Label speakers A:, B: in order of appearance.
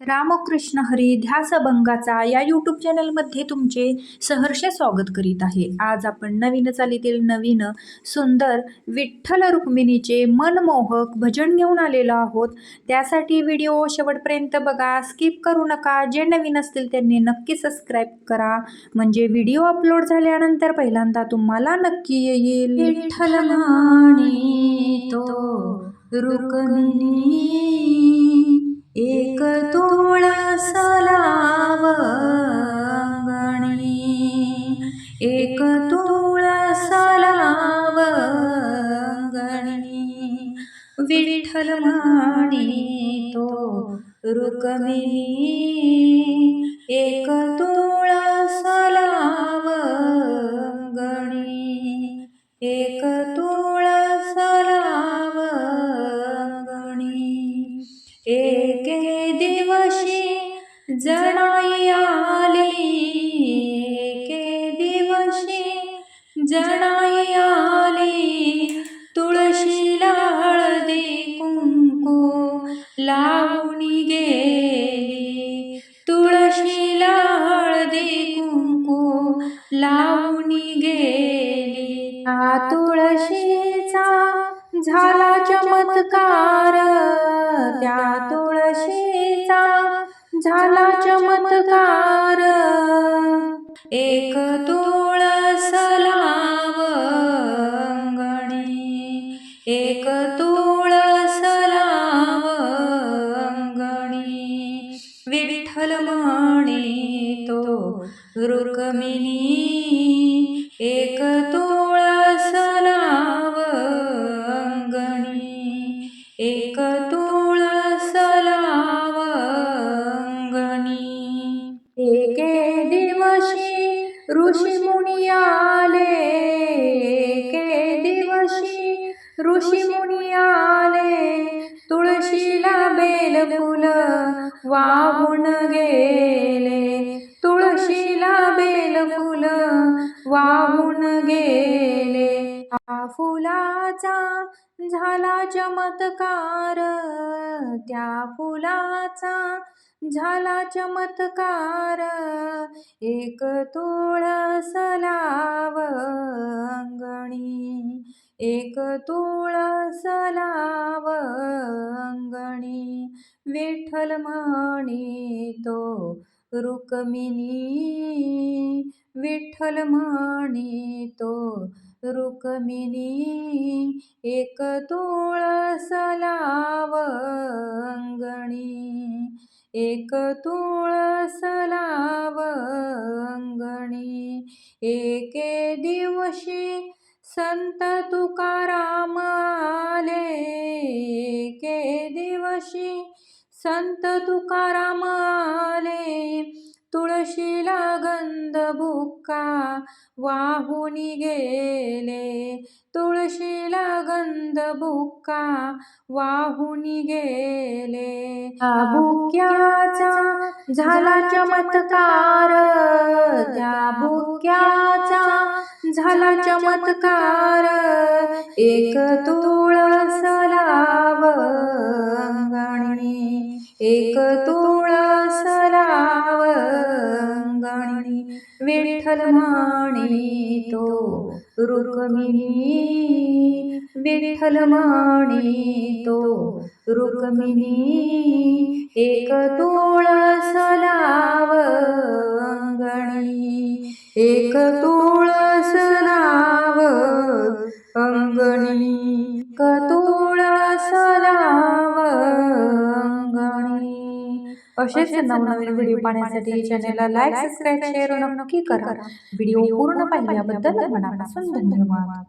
A: रामकृष्ण हरी ध्यासभंगाचा या यूट्यूब चॅनलमध्ये तुमचे सहर्ष स्वागत करीत आहे. आज आपण नवीन चालीतील नवीन सुंदर विठ्ठल रुक्मिणीचे मनमोहक भजन घेऊन आलेलो आहोत. त्यासाठी व्हिडिओ शेवटपर्यंत बघा स्किप करू नका. जे नवीन असतील त्यांनी नक्की सबस्क्राईब करा. म्हणजे व्हिडिओ अपलोड झाल्यानंतर पहिल्यांदा तुम्हाला नक्की येईल. विठ्ठल तो रुक्मिणी. एक तोळा सलावंगणी विठ्ठल माणी तो रुक्मिणी. एक तोळा सलावंगणी एक तोळा सलावंगणी एके दिवशी जणाई आली जणाई आली. तुळशीला हळदी कुंकू लावून गेली. तुळशीला हळदी कुंकू लावून गेली. आ तुळशीचा झाला चमत्कार. त्या तुळशीचा झाला चमत्कार. एक तुळसला एक तुळस लावंगणी विठ्ठल म्हणी तो रुक्मिणी. एक तुळस लावंगणी एक तुळस लावंगणी एके दिवशी ऋषी मुनी आले. ऋषी मुनी आले तुळशीला बेल फुल वाहून गेले. तुळशीला बेल फुल वाहून गेले. हा फुलाचा झाला चमत्कार त्या फुलाचा झाला चमत्कार. एक तुळस अंगणी एक तुळस अंगणी विठ्ठल म्हणी तो रुक्मिणी. विठ्ठल म्हणी तो रुक्मिणी एक तुळस अंगणी. एक तुळस अंगणी एके दिवशी संत तुकाराम आले के दिवशी. संत तुकाराम आले तुळशीला गंध बुक्का वाहून गेले. तुळशीला गंध बुक्का वाहून गेले. बुक्याचा झाला चमत्कार. त्या बुक्याचा झाला चमत्कार. एक तुळस लावंगणी एक तुळस लावंगणी विठ्ठल म्हणी तो रुक्मिणी. विठ्ठल माणी तो रुक्मिणी एक तुळस लावंगणी एक तुळस लाव अंगणी एक तुळस लावंगणी असेच नवनवीन व्हिडिओ पाहण्यासाठी चॅनेलला लाईक सबस्क्राईब शेअर नक्की करा. व्हिडिओ पूर्ण पाहिल्याबद्दल मनापासून धन्यवाद.